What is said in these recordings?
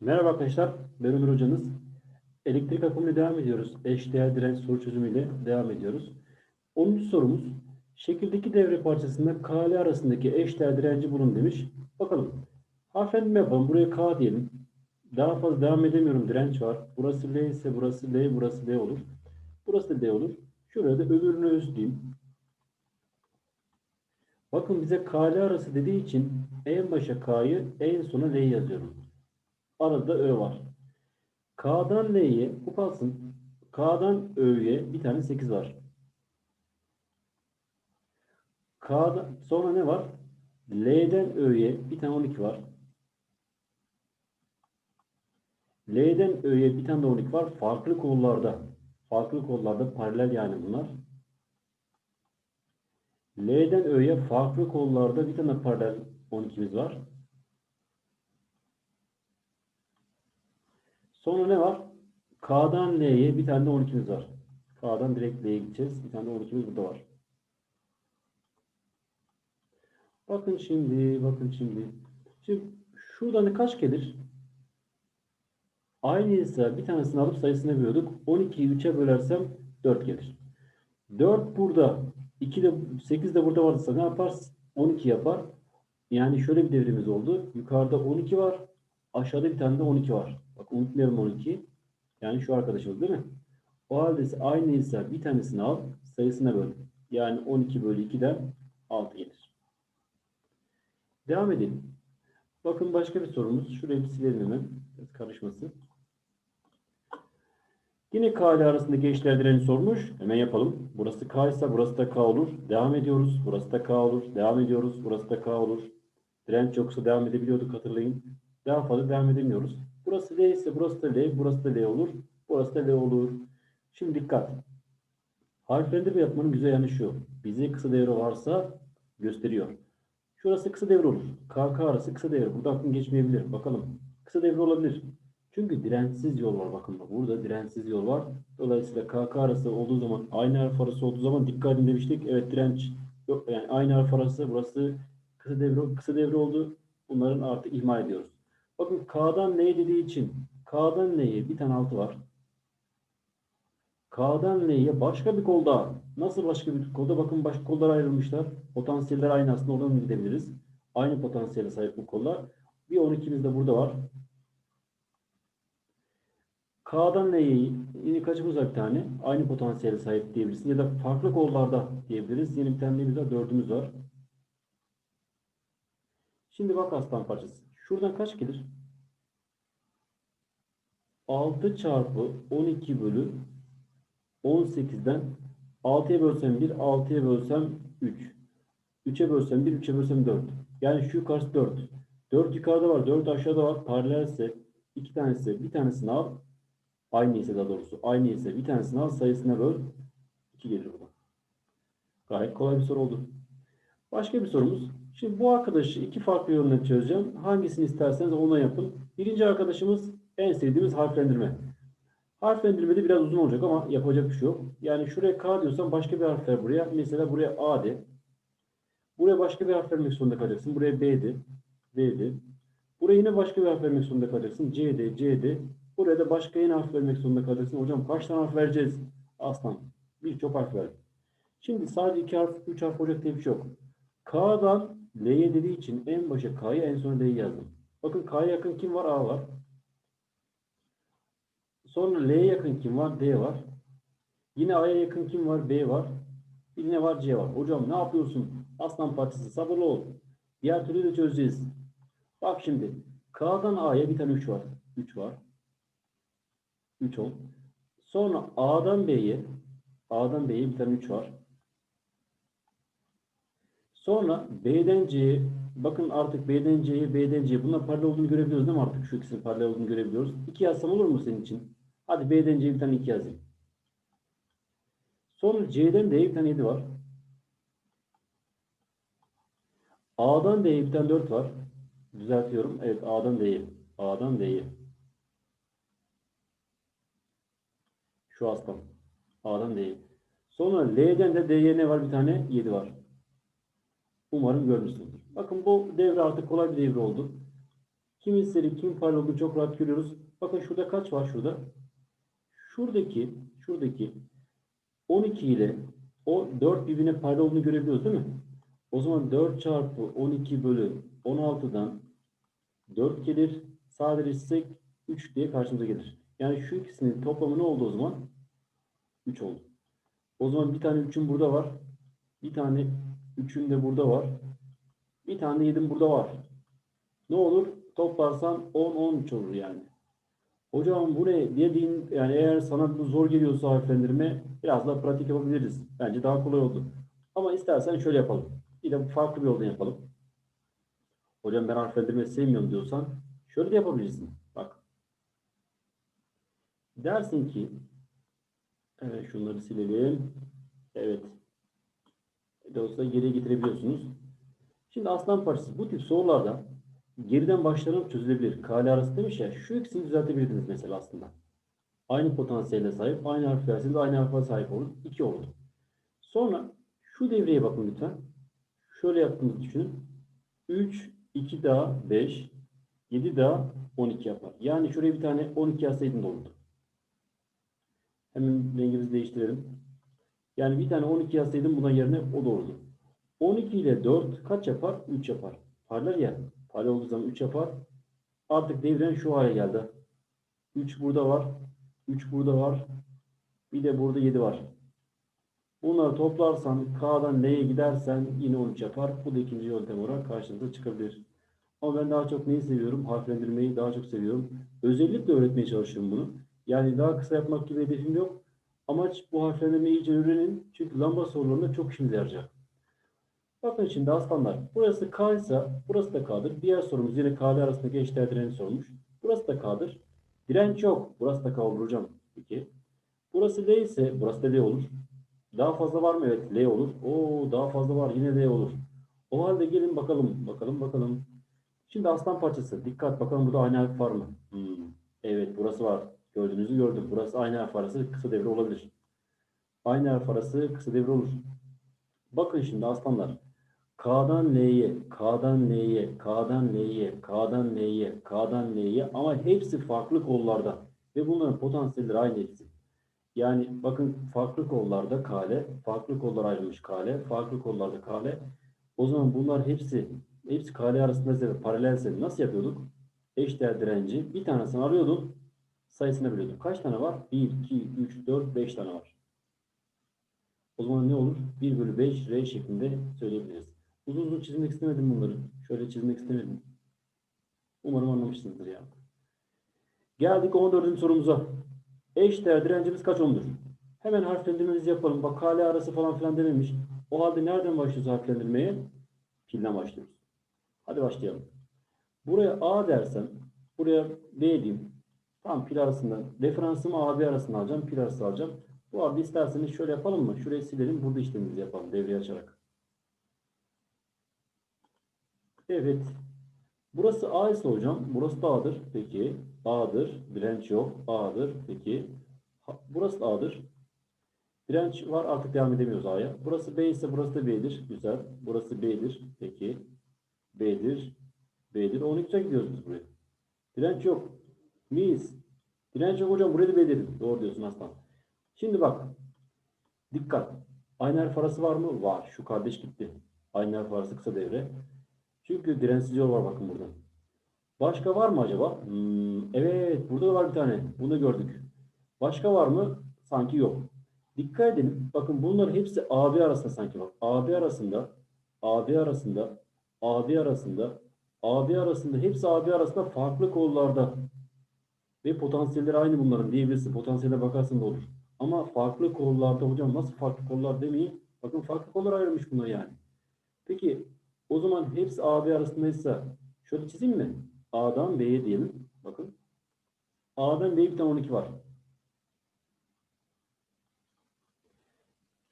Merhaba arkadaşlar, ben Ömer hocanız. Elektrik akımıyla devam ediyoruz. Eşdeğer direnç soru çözümüyle devam ediyoruz. 10. sorumuz, şekildeki devre parçasında K ile arasındaki eşdeğer direnci bulun demiş. Bakalım, harflendirme yapalım. Buraya K diyelim. Daha fazla devam edemiyorum, direnç var. Burası L ise burası L, burası L olur. Burası da L olur. Şuraya da öbürünü özleyeyim. Bakın bize K ile arası dediği için en başa K'yı en sona L'yi yazıyorum. Arada Ö var. K'dan L'ye bu kalsın. K'dan Ö'ye bir tane 8 var. K'dan sonra ne var? L'den Ö'ye bir tane 12 var. L'den Ö'ye bir tane de 12 var. Farklı kollarda. Farklı kollarda paralel yani bunlar. L'den Ö'ye farklı kollarda bir tane paralel 12'miz var. Sonra ne var? K'dan L'ye bir tane de 12'miz var. K'dan direkt L'ye gideceğiz. Bir tane de 12'miz burada var. Bakın şimdi, bakın şimdi. Şimdi şuradan kaç gelir? Aynıysa bir tanesini alıp sayısına bölüyorduk. 12'yi 3'e bölersem 4 gelir. 4 burada. 2 de 8 de burada varsa ne yapar? 12 yapar. Yani şöyle bir devrimiz oldu. Yukarıda 12 var. Aşağıda bir tane de 12 var. Bak unutmayalım 12. Yani şu arkadaşımız değil mi? O halde aynıysa bir tanesini al sayısına böl. Yani 12 bölü 2'den 6 gelir. Devam edelim. Bakın başka bir sorumuz. Şurayı bir silelim hemen. Biraz karışması. Yine K ile arasındaki eşdeğer direnci sormuş. Hemen yapalım. Burası K ise burası da K olur. Devam ediyoruz. Burası da K olur. Devam ediyoruz. Burası da K olur. Direnç yoksa devam edebiliyorduk hatırlayın. Daha fazla devam edemiyoruz. Burası L ise burası da L, burası da L olur. Burası da L olur. Şimdi dikkat. Harflendirme yapmanın güzel yanı şu. Bize kısa devre varsa gösteriyor. Şurası kısa devre olur. KK arası kısa devre. Burada aklın geçmeyebilir. Bakalım. Kısa devre olabilir. Çünkü dirençsiz yol var. Bakın bak burada dirençsiz yol var. Dolayısıyla KK arası olduğu zaman aynı harf arası olduğu zaman dikkat edin demiştik. Evet direnç yok. Yani aynı harf arası burası kısa devre kısa devre oldu. Bunların artık ihmal ediyoruz. Bakın K'dan L dediği için K'dan L'ye bir tane altı var. K'dan L'ye başka bir kolda nasıl başka bir kolda bakın başka kollar ayrılmışlar. Potansiyeller aynı aslında oradan gidebiliriz. Aynı potansiyele sahip bu kollar. Bir 12'miz de burada var. K'dan L'ye yine kaçımız var bir tane? Aynı potansiyele sahip diyebilirsin. Ya da farklı kollarda diyebiliriz. Yeni bir tane neyimiz? Dördümüz var. Şimdi bak aslan parçası. Şuradan kaç gelir? 6 çarpı 12 bölü 18'den 6'ya bölsem 1, 6'ya bölsem 3. 3'e bölsem 1, 3'e bölsem 4. Yani şu yukarısı 4. 4 yukarıda var, 4 aşağıda var. Paralelse iki tanesi, bir tanesini al. Aynı ise daha doğrusu. Aynı ise bir tanesini al, sayısına böl. 2 gelir burada. Gayet kolay bir soru oldu. Başka bir sorumuz. Şimdi bu arkadaşı iki farklı yönle çözeceğim. Hangisini isterseniz ona yapın. Birinci arkadaşımız en sevdiğimiz harflendirme. Harflendirme de biraz uzun olacak ama yapacak bir şey yok. Yani şuraya K diyorsan başka bir harf ver buraya. Mesela buraya A de. Buraya başka bir harf vermek zorunda kalacaksın. Buraya B de. B de. Buraya yine başka bir harf vermek zorunda kalacaksın. C de, C de. Buraya da başka yine harf vermek zorunda kalacaksın. Hocam kaç tane harf vereceğiz? Aslan. Birçok harf ver. Şimdi sadece iki harf, üç harf olacak diye bir şey yok. K'dan L'ye dediği için en başa K'yı en sona L'yi yazdım. Bakın K'ya yakın kim var? A var. Sonra L'ye yakın kim var? D var. Yine A'ya yakın kim var? B var. Bir ne var? C var. Hocam ne yapıyorsun? Aslan parçası sabırlı ol. Diğer türlü de çözeceğiz. Bak şimdi. K'dan A'ya bir tane 3 var. 3 var. 3 ol. Sonra A'dan B'ye A'dan B'ye bir tane 3 var. Sonra B'den C'ye bakın artık B'den C'ye B'den C'ye bunlar paralel olduğunu görebiliyoruz değil mi artık şu ikisinin paralel olduğunu görebiliyoruz. 2 yazsam olur mu senin için? Hadi B'den C'ye bir tane 2 yazayım. Sonra C'den D'ye bir tane 7 var. A'dan D'ye bir tane 4 var. Düzeltiyorum. Evet A'dan D'ye. A'dan D'ye. Şu aslan. A'dan D'ye. Sonra L'den de D'ye ne var? Bir tane 7 var. Umarım görmüşsünüzdür. Bakın bu devre artık kolay bir devre oldu. Kimin seri, kimin paralel olduğunu çok rahat görüyoruz. Bakın şurada kaç var şurada? Şuradaki, şuradaki 12 ile o 4 birbirine paralel olduğunu görebiliyoruz değil mi? O zaman 4 çarpı 12 bölü 16'dan 4 gelir. Sadeleştirsek 3 diye karşımıza gelir. Yani şu ikisinin toplamı ne oldu o zaman? 3 oldu. O zaman bir tane 3'ün burada var. Bir tane 3'ün de burada var. Bir tane 7'in burada var. Ne olur? Toplarsan 10 13 olur yani. Hocam bu ne dediğin yani eğer sana bu zor geliyorsa harflendirme biraz daha pratik yapabiliriz. Bence daha kolay oldu. Ama istersen şöyle yapalım. Bir de farklı bir yoldan yapalım. Hocam ben harflendirme sevmiyorum diyorsan şöyle de yapabilirsin. Bak. Dersin ki evet şunları silelim. Evet. Olsa geriye getirebiliyorsunuz. Şimdi aslan parçası bu tip sorularda geriden başlanıp çözülebilir. Kale arası demiş ya şu ikisini düzeltebilirdiniz mesela aslında. Aynı potansiyele sahip, aynı harf verseniz aynı harfe sahip olur. 2 oldu. Sonra şu devreye bakın lütfen. Şöyle yaptığınızı düşünün. 3, 2 daha 5, 7 daha 12 yapar. Yani şuraya bir tane 12 yazsaydın da olurdu. Hemen rengimizi değiştirelim. Yani bir tane 12 yazsaydım buna yerine o da olurdu. 12 ile 4 kaç yapar? 3 yapar. Parlar ya. Paralel olduğu zaman 3 yapar. Artık devren şu hale geldi. 3 burada var. 3 burada var. Bir de burada 7 var. Bunları toplarsan K'dan L'ye gidersen yine 13 yapar. Bu da ikinci yöntem olarak karşınıza çıkabilir. Ama ben daha çok neyi seviyorum? Harflendirmeyi daha çok seviyorum. Özellikle öğretmeye çalışıyorum bunu. Yani daha kısa yapmak gibi hedefim yok. Amaç bu harflendirmeyi iyice öğrenin. Çünkü lamba sorularında çok işimize yarayacak. Bakın şimdi aslanlar. Burası K ise burası da K'dır. Diğer sorumuz yine K ile arasındaki direnç sormuş. Burası da K'dır. Direnç yok. Burası da K olur hocam. Peki. Burası L ise burası da L olur. Daha fazla var mı? Evet L olur. Oo daha fazla var. Yine L olur. O halde gelin bakalım. Bakalım bakalım. Şimdi aslan parçası. Dikkat bakalım burada aynı harf var mı? Hmm. Evet burası var. Gördüğünüzü gördüm. Burası aynı harf arası kısa devre olabilir. Aynı harf arası kısa devre olur. Bakın şimdi aslanlar. K'dan L'ye, K'dan L'ye, K'dan L'ye, K'dan L'ye, K'dan L'ye ama hepsi farklı kollarda. Ve bunların potansiyelleri aynı hepsi. Yani bakın farklı kollarda kale, farklı kollar ayrılmış kale, farklı kollarda kale. O zaman bunlar hepsi hepsi kale arasında paralelse nasıl yapıyorduk? Eşdeğer direnci bir tanesini arıyordun, sayısını biliyorduk. Kaç tane var? 1, 2, 3, 4, 5 tane var. O zaman ne olur? 1 bölü 5 R şeklinde söyleyebiliriz. Uzun uzun çizmek istemedim bunları. Şöyle çizmek istemedim. Umarım anlamışsınızdır ya. Geldik 14. sorumuza. Eşdeğer direncimiz kaç ohm'dur? Hemen harflendirmemizi yapalım. Bak kale arası falan filan dememiş. O halde nereden başlıyoruz harflendirmeye? Pilden başlıyoruz. Hadi başlayalım. Buraya A dersem, buraya B diyeyim. Tam pil arasında. Referansımı AB arasında alacağım. Pil arası alacağım. Bu arada isterseniz şöyle yapalım mı? Şurayı silelim. Burada işlemimizi yapalım. Devreyi açarak. Evet. Burası A ise hocam. Burası da A'dır. Peki. A'dır. Direnç yok. A'dır. Peki. Burası da A'dır. Direnç var. Artık devam edemiyoruz A'ya. Burası B ise burası da B'dir. Güzel. Burası B'dir. Peki. B'dir. B'dir. 12'ye gidiyoruz biz buraya. Direnç yok. Miyiz? Direnç yok hocam. Buraya da B dedim. Doğru diyorsun aslan. Şimdi bak. Dikkat. Aynı harf arası var mı? Var. Şu kardeş gitti. Aynı harf arası kısa devre. Çünkü dirensiz yol var bakın burada. Başka var mı acaba? Hmm, evet. Burada da var bir tane. Bunu da gördük. Başka var mı? Sanki yok. Dikkat edin. Bakın bunlar hepsi AB arasında sanki bak. AB arasında, AB arasında, AB arasında, AB arasında, hepsi AB arasında farklı kollarda. Ve potansiyelleri aynı bunların diyebilirsin. Potansiyele bakarsın da olur. Ama farklı kollarda hocam nasıl farklı kollar demeyin. Bakın farklı kollar ayrılmış bunlar yani. Peki o zaman hepsi AB arasındaysa şöyle çizeyim mi? A'dan B'ye diyelim. Bakın. A'dan B'ye bir tane 12 var.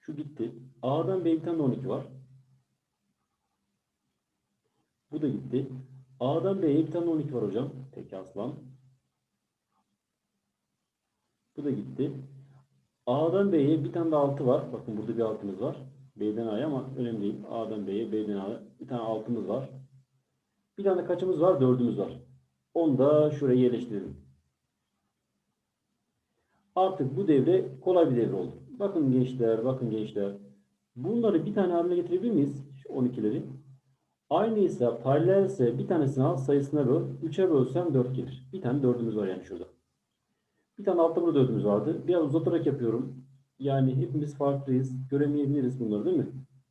Şu gitti. A'dan B'ye bir tane de 12 var. Bu da gitti. A'dan B'ye bir tane de 12 var hocam. Peki aslan. Bu da gitti. A'dan B'ye bir tane de 6 var. Bakın burada bir altımız var. B'den A'ya ama önemli değil. A'dan B'ye, B'den A'ya bir tane altımız var. Bir tane kaçımız var? Dördümüz var. Onu da şuraya yerleştirelim. Artık bu devre kolay bir devre oldu. Bakın gençler, bakın gençler. Bunları bir tane haline getirebilir miyiz? Şu 12'leri. Aynıysa, paralelse bir tanesini al sayısına böl. 3'e bölsem 4 gelir. Bir tane 4'ümüz var yani şurada. Bir tane altta burada 4'ümüz vardı. Biraz uzatarak yapıyorum. Yani hepimiz farklıyız. Göremeyebiliriz bunları değil mi?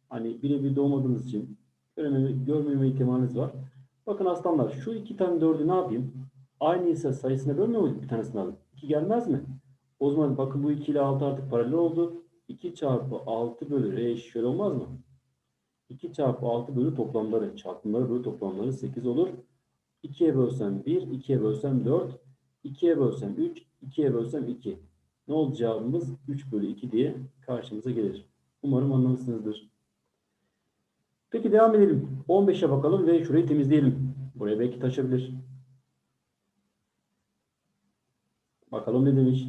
Hani birebir doğmadığımız için görememe, görmeme ihtimaliniz var. Bakın aslanlar şu iki tane 4'ü ne yapayım? Aynıysa sayısına bölmüyor muyum bir tanesini alıp? 2 gelmez mi? O zaman bakın bu 2 ile 6 artık paralel oldu. 2 çarpı 6 bölü r eşit şöyle olmaz mı? 2 çarpı 6 bölü toplamları, çarpımları bölü toplamları 8 olur. 2'ye bölsem 1, 2'ye bölsem 4, 2'ye bölsem 3, 2'ye bölsem 2. Ne oldu cevabımız? 3 bölü 2 diye karşımıza gelir. Umarım anlamışsınızdır. Peki devam edelim. 15'e bakalım ve şurayı temizleyelim. Buraya belki taşabilir. Bakalım ne demiş.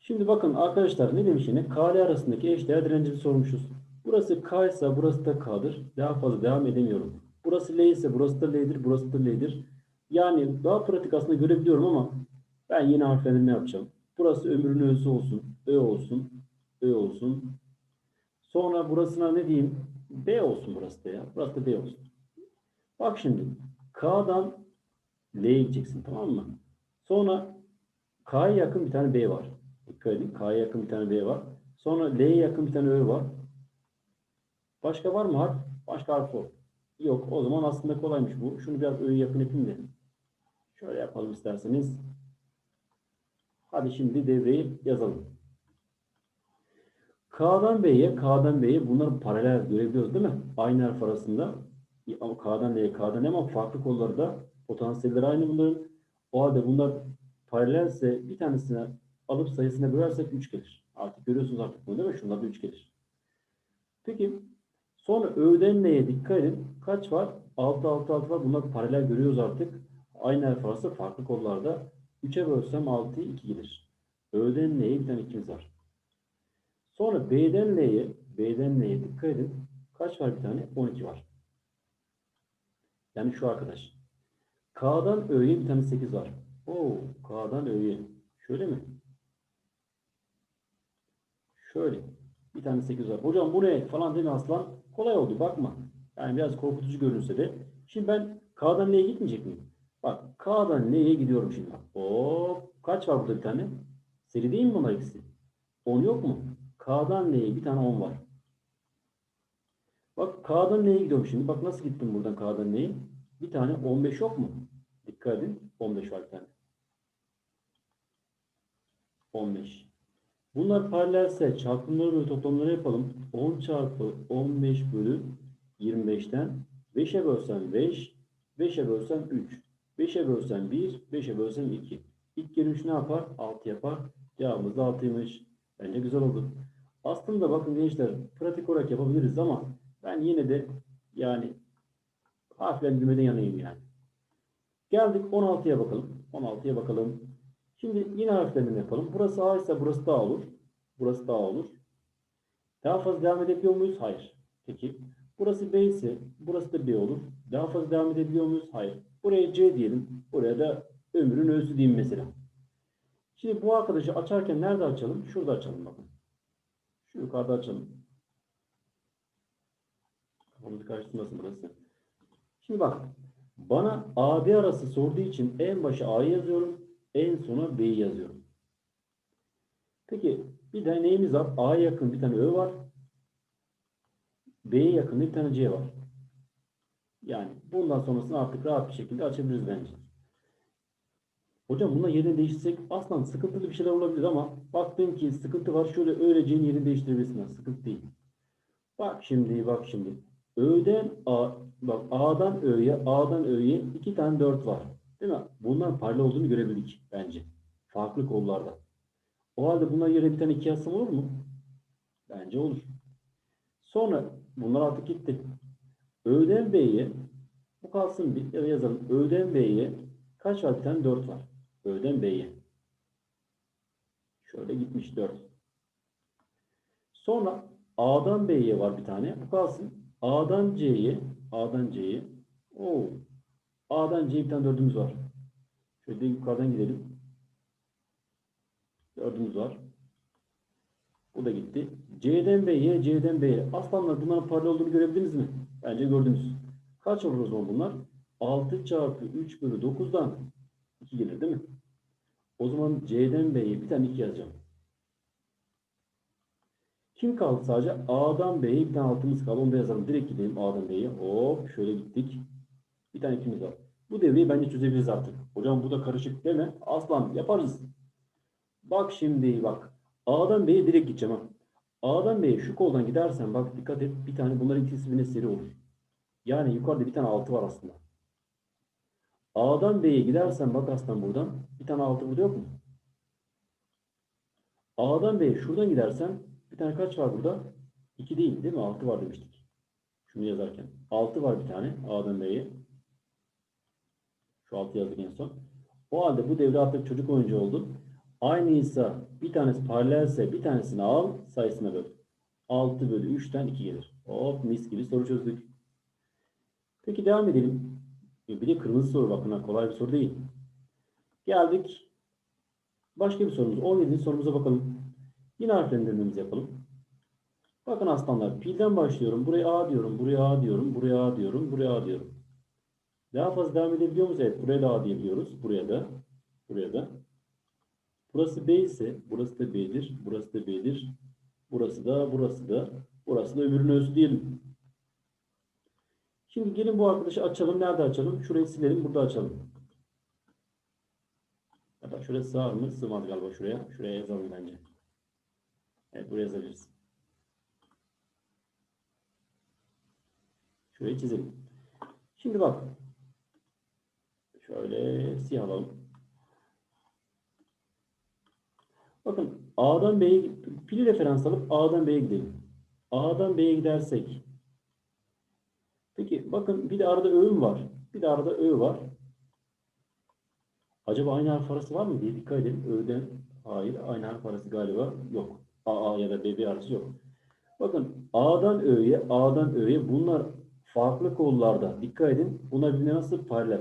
Şimdi bakın arkadaşlar ne demiş yine? K ile arasındaki eşdeğer direncini sormuşuz. Burası K ise burası da K'dır. Daha fazla devam edemiyorum. Burası L ise burası da L'dir, burası da L'dir. Yani daha pratik aslında görebiliyorum ama ben yine harflendirme yapacağım. Burası ömrün ö'sü olsun. Ö olsun. Ö olsun. Sonra burasına ne diyeyim? B olsun burası da ya. Burası da B olsun. Bak şimdi. K'dan L'ye gideceksin tamam mı? Sonra K'ya yakın bir tane B var. Dikkat edin. K'ya yakın bir tane B var. Sonra L'ye yakın bir tane Ö var. Başka var mı harf? Başka harf yok. Yok. O zaman aslında kolaymış bu. Şunu biraz Ö'ye yakın yapayım da. Şöyle yapalım isterseniz. Hadi şimdi devreyi yazalım. K'dan B'ye, K'dan B'ye bunlar paralel görebiliyoruz değil mi? Aynı harf arasında. Ama K'dan L'ye, K'dan ama farklı kollarda potansiyelleri aynı bunların. O halde bunlar paralelse bir tanesine alıp sayısına bölersek 3 gelir. Artık görüyorsunuz artık bunu değil mi? Şunlarda 3 gelir. Peki sonra Ö'den N'ye dikkat edin. Kaç var? 6, 6, 6 var. Bunlar paralel görüyoruz artık. Aynı harf farklı kollarda. 3'e bölsem 6'yı 2 gelir. Ö'den N'ye bir tane 2'miz var. Sonra B'den L'ye, B'den L'ye dikkat edin. Kaç var bir tane? 12 var. Yani şu arkadaş. K'dan Ö'ye bir tane 8 var. Oo, K'dan Ö'ye. Şöyle mi? Şöyle. Bir tane 8 var. Hocam bu ne falan deme aslan. Kolay oldu bakma. Yani biraz korkutucu görünse de. Şimdi ben K'dan L'ye gitmeyecek miyim? Bak K'dan L'ye gidiyorum şimdi. Hop. Kaç var burada bir tane? Seri değil mi bunlar ikisi? 10 yok mu? K'dan L'ye bir tane 10 var. Bak K'dan L'ye gidiyorum şimdi. Bak nasıl gittim buradan K'dan L'ye? Bir tane 15 yok mu? Dikkat edin. 15 var bir tane. 15. Bunlar paralelse çarpımları bölü toplamları yapalım. 10 çarpı 15 bölü 25'ten 5'e bölsem 5, 5'e bölsem 3, 5'e bölsem 1, 5'e bölsem 2. İlk 3 ne yapar? 6 yapar. Cevabımız da 6'ymış. Bence güzel oldu. Aslında bakın gençler pratik olarak yapabiliriz ama ben yine de yani harflendirmeden yanayım yani. Geldik 16'ya bakalım. 16'ya bakalım. Şimdi yine harflendirme yapalım. Burası A ise burası da A olur. Burası da A olur. Daha fazla devam edebiliyor muyuz? Hayır. Peki. Burası B ise burası da B olur. Daha fazla devam edebiliyor muyuz? Hayır. Buraya C diyelim. Buraya da ömrün özü diyeyim mesela. Şimdi bu arkadaşı açarken nerede açalım? Şurada açalım bakın. Şu yukarıda açalım. Kafamızı karıştırmasın burası. Şimdi bak. Bana AB arası sorduğu için en başa A'yı yazıyorum. En sona B'yi yazıyorum. Peki bir de neyimiz var? A'ya yakın bir tane Ö var. B'ye yakın bir tane C var. Yani bundan sonrasını artık rahat bir şekilde açabiliriz bence. Hocam bununla yerini değiştirsek aslında sıkıntılı bir şeyler olabilir ama baktım ki sıkıntı var. Şöyle öylece yerini değiştirebilirsin. Sıkıntı değil. Bak şimdi bak şimdi. Ö'den A, bak A'dan Ö'ye, A'dan Ö'ye iki tane 4 var. Değil mi? Bunların paralel olduğunu görebildik bence. Farklı kollarda. O halde bunlar yere bir tane iki yazsam olur mu? Bence olur. Sonra bunlar artık gitti. Ö'den B'ye bu kalsın bir yazalım. Ö'den B'ye kaç tane 4 var. Ö'den B'ye. Şöyle gitmiş 4. Sonra A'dan B'ye var bir tane. Bu kalsın. A'dan C'ye A'dan C'ye Oo. A'dan C'ye bir tane dördümüz var. Şöyle yukarıdan gidelim. Dördümüz var. Bu da gitti. C'den B'ye, C'den B'ye. Aslanlar bunların paralel olduğunu görebildiniz mi? Bence gördünüz. Kaç olur o zaman bunlar? 6 çarpı 3 bölü 9'dan 2 gelir değil mi? O zaman C'den B'ye bir tane 2 yazacağım. Kim kaldı sadece? A'dan B'ye bir tane altımız kaldı. Onu da yazalım. Direkt gidelim A'dan B'ye. Hop şöyle gittik. Bir tane ikimiz var. Bu devreyi bence çözebiliriz artık. Hocam bu da karışık deme. Aslan yaparız. Bak şimdi bak. A'dan B'ye direkt gideceğim. A'dan B'ye şu koldan gidersen bak dikkat et bir tane bunların ikisi bir seri olur. Yani yukarıda bir tane 6 var aslında. A'dan B'ye gidersen bak aslan buradan bir tane 6 burada yok mu? A'dan B'ye şuradan gidersen bir tane kaç var burada? 2 değil değil mi? 6 var demiştik. Şunu yazarken. 6 var bir tane A'dan B'ye. Şu 6 yazdık en son. O halde bu devre artık çocuk oyuncu oldu. Aynıysa bir tanesi paralelse bir tanesini al sayısına böl. 6 bölü 3'ten 2 gelir. Hop mis gibi soru çözdük. Peki devam edelim. Bir de kırmızı soru bakın kolay bir soru değil. Geldik. Başka bir sorumuz. 17. sorumuza bakalım. Yine harflendirmemizi yapalım. Bakın aslanlar pilden başlıyorum. Buraya A diyorum. Buraya A diyorum. Buraya A diyorum. Buraya A diyorum. Daha fazla devam edebiliyor muyuz? Evet. Buraya da A diyebiliyoruz. Buraya da. Buraya da. Burası B ise burası da B'dir. Burası da B'dir. Burası da burası da. Burası da öbürünün özü diyelim. Şimdi gelin bu arkadaşı açalım. Nerede açalım? Şurayı silelim. Burada açalım. Da şuraya sığar mı? Sığmaz galiba şuraya. Şuraya yazalım bence. Evet buraya yazabiliriz. Şurayı çizelim. Şimdi bak. Şöyle siyah alalım. Bakın A'dan B'ye pili referans alıp A'dan B'ye gidelim. A'dan B'ye gidersek. Peki bakın bir de arada Ö var. Bir de arada Ö var. Acaba aynı harf arası var mı diye dikkat edin. Ö'den hayır aynı harf arası galiba yok. A, A ya da B, B arası yok. Bakın A'dan Ö'ye, A'dan Ö'ye bunlar farklı kollarda. Dikkat edin. Bunlar birbirine nasıl paralel.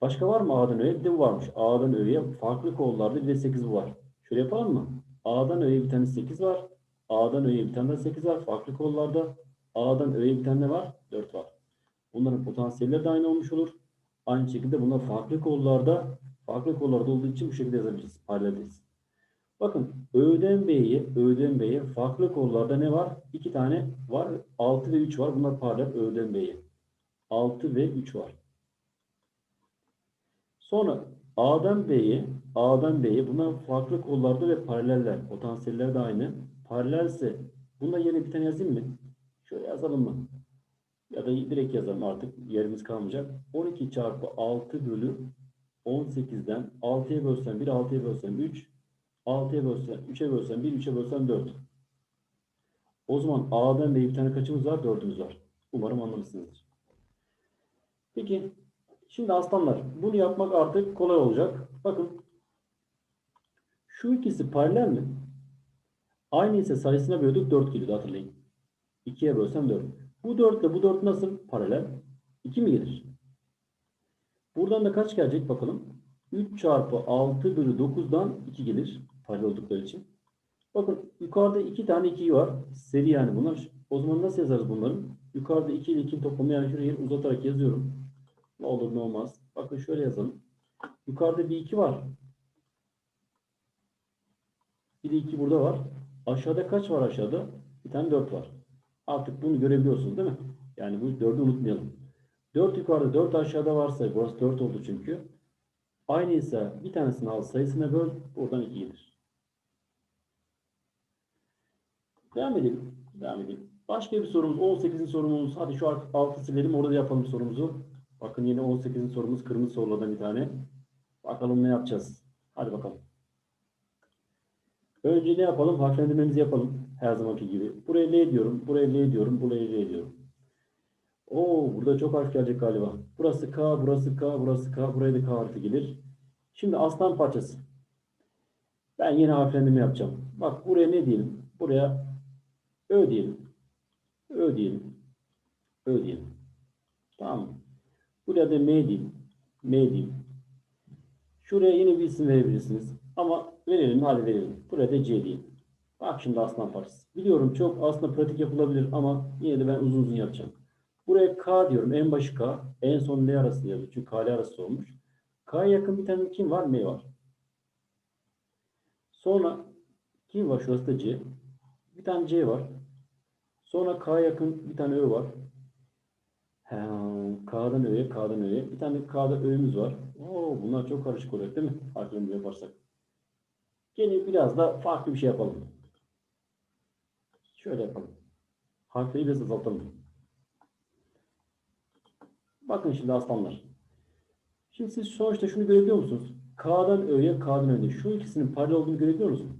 Başka var mı A'dan Ö'ye? Bir de bu varmış. A'dan Ö'ye farklı kollarda bir de 8 var. Şöyle yapalım mı? A'dan Ö'ye bir tane 8 var. A'dan Ö'ye bir tane de 8 var. Farklı kollarda. A'dan Ö'ye bir tane de var. 4 var. Bunların potansiyelleri de aynı olmuş olur. Aynı şekilde bunlar farklı kollarda farklı kollarda olduğu için bu şekilde yazabiliriz. Paraleliz. Bakın Ö'den B'ye, Ö'den B'ye farklı kollarda ne var? 2 tane var. 6 ve 3 var. Bunlar paralel Ö'den B'ye. 6 ve 3 var. Sonra A'dan B'ye, A'dan B'ye bunlar farklı kollarda ve paraleller. Potansiyeller de aynı. Paralelse buna yerine bir tane yazayım mı? Şöyle yazalım mı? Ya da direkt yazalım artık. Yerimiz kalmayacak. 12 çarpı 6 bölü 18'den 6'ya bölsem 1, 6'ya bölsem 3, 6'ya bölsem 3'e bölsem 1, 3'e bölsem 4. O zaman A'dan B'ye bir tane kaçımız var? 4'ümüz var. Umarım anlamışsınızdır. Peki Şimdi aslanlar bunu yapmak artık kolay olacak. Bakın şu ikisi paralel mi? Aynı ise sayısına böldük 4 geliyordu hatırlayın. 2'ye bölsem 4. Bu 4 ile bu 4 nasıl paralel? 2 mi gelir? Buradan da kaç gelecek bakalım. 3 çarpı 6 bölü 9'dan 2 gelir. Paralel oldukları için. Bakın yukarıda 2 tane 2 var. Seri yani bunlar. O zaman nasıl yazarız bunları? Yukarıda 2 ile 2'nin toplamı yani şurayı uzatarak yazıyorum. Ne olur ne olmaz. Bakın şöyle yazalım. Yukarıda bir 2 var. Bir 2 burada var. Aşağıda kaç var aşağıda? Bir tane 4 var. Artık bunu görebiliyorsunuz değil mi? Yani bu 4'ü unutmayalım. 4 yukarıda 4 aşağıda varsa burası 4 oldu çünkü. Aynıysa bir tanesini al sayısına böl. Buradan 2 gelir. Devam edelim. Devam edelim. Başka bir sorumuz 18'in sorumuz. Hadi şu altı silelim orada yapalım sorumuzu. Bakın yine 18'in sorumuz kırmızı sorulardan bir tane. Bakalım ne yapacağız. Hadi bakalım. Önce ne yapalım? Harflendirmemizi yapalım. Her zamanki gibi. Buraya L diyorum. Buraya L diyorum. Buraya L diyorum. Oo, burada çok harf gelecek galiba. Burası K, burası K, burası K. Buraya da K harfi gelir. Şimdi aslan parçası. Ben yine harflendirme yapacağım. Bak buraya ne diyelim? Buraya Ö diyelim. Ö diyelim. Ö diyelim. Tamam mı? Buraya da M diyeyim. M diyeyim. Şuraya yine bir isim verebilirsiniz. Ama verelim hadi verelim. Buraya da C diyeyim. Bak şimdi aslan parçası. Biliyorum çok aslında pratik yapılabilir ama yine de ben uzun uzun yapacağım. Buraya K diyorum. En başı K. En son L arası yazıyor. Çünkü K ile arası olmuş. K'ya yakın bir tane kim var? M var. Sonra kim var? Şurası da C. Bir tane C var. Sonra K'ya yakın bir tane Ö var. He, K'dan Ö'ye, K'dan Ö'ye. Bir tane K'da Ö'müz var. Oo, bunlar çok karışık olacak değil mi? Harflerimizi yaparsak. Gelin biraz da farklı bir şey yapalım. Şöyle yapalım. Harfleri biraz azaltalım. Bakın şimdi aslanlar. Şimdi siz sonuçta şunu görebiliyor musunuz? K'dan Ö'ye, K'dan Ö'ye. Şu ikisinin paralel olduğunu görebiliyor musunuz?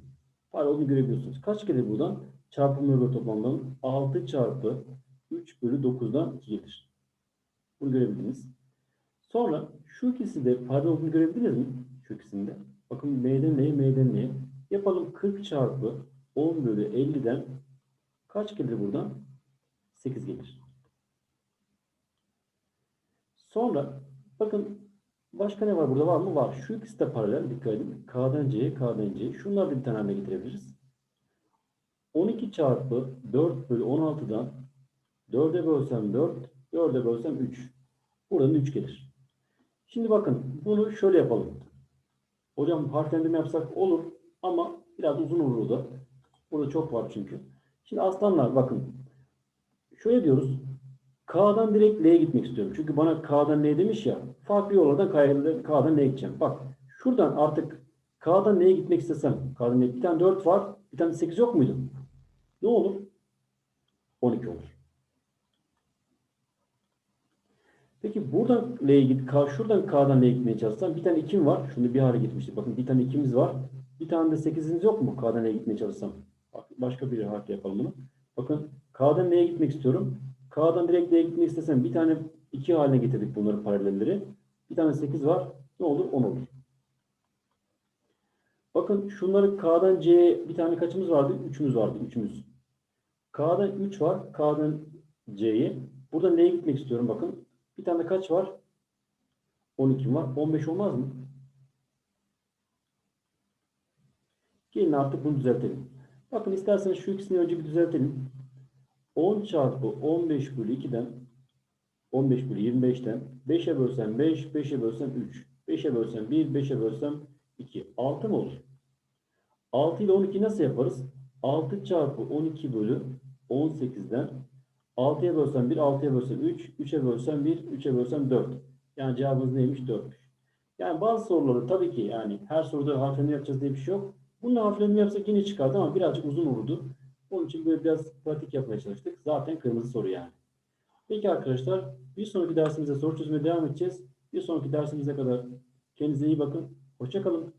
Paralel olduğunu görebiliyorsunuz. Kaç gelir buradan? Çarpımı ve toplamdan 6 çarpı 3 bölü 9'dan 2 gelir. Bunu görebildiniz. Sonra şu ikisi de paralel olduğunu görebildiniz mi? Şu ikisinde. Bakın M'den N'ye, M'den N'ye. Yapalım 40 çarpı 10 bölü 50'den kaç gelir buradan? 8 gelir. Sonra bakın başka ne var burada var mı? Var. Şu ikisi de paralel. Dikkat edin. K'dan C'ye, K'dan C'ye. Şunları da bir tane haline getirebiliriz. 12 çarpı 4 bölü 16'dan 4'e bölsem 4, 4'e bölsem 3. Buradan 3 gelir. Şimdi bakın bunu şöyle yapalım. Hocam harflendirme yapsak olur ama biraz uzun olur da. Burada çok var çünkü. Şimdi aslanlar bakın. Şöyle diyoruz. K'dan direkt L'ye gitmek istiyorum. Çünkü bana K'dan L demiş ya. Farklı yollardan K'dan L'ye gideceğim. Bak şuradan artık K'dan L'ye gitmek istesem. K'dan L'ye bir tane 4 var. Bir tane 8 yok muydu? Ne olur? 12 olur. Peki buradan L'ye git, K, şuradan K'dan L'ye gitmeye çalışsam bir tane 2'm var. Şunu bir hale gitmiştik. Bakın bir tane 2'miz var. Bir tane de 8'imiz yok mu? K'dan L'ye gitmeye çalışsam. Başka bir harf yapalım bunu. Bakın K'dan L'ye gitmek istiyorum. K'dan direkt L'ye gitmek istesem bir tane 2 haline getirdik bunları paralelleri. Bir tane 8 var. Ne olur? 10 olur. Bakın şunları K'dan C'ye bir tane kaçımız vardı? 3'ümüz vardı. 3'ümüz. K'dan 3 var. K'dan C'ye. Buradan L'ye gitmek istiyorum bakın. Bir tane kaç var? 12 var. 15 olmaz mı? Gelin artık bunu düzeltelim. Bakın isterseniz şu ikisini önce bir düzeltelim. 10 çarpı 15 bölü 2'den 15 bölü 25'ten 5'e bölsem 5, 5'e bölsem 3. 5'e bölsem 1, 5'e bölsem 2. 6 mı olur? 6 ile 12 nasıl yaparız? 6 çarpı 12 bölü 18'den 6'ya bölsem 1, 6'ya bölsem 3, 3'e bölsem 1, 3'e bölsem 4. Yani cevabımız neymiş? 4'müş. Yani bazı soruları tabii ki yani her soruda harflerini yapacağız diye bir şey yok. Bunun harflerini yapsak yine çıkardı ama birazcık uzun olurdu. Onun için böyle biraz pratik yapmaya çalıştık. Zaten kırmızı soru yani. Peki arkadaşlar bir sonraki dersimizde soru çözmeye devam edeceğiz. Bir sonraki dersimize kadar kendinize iyi bakın. Hoşçakalın.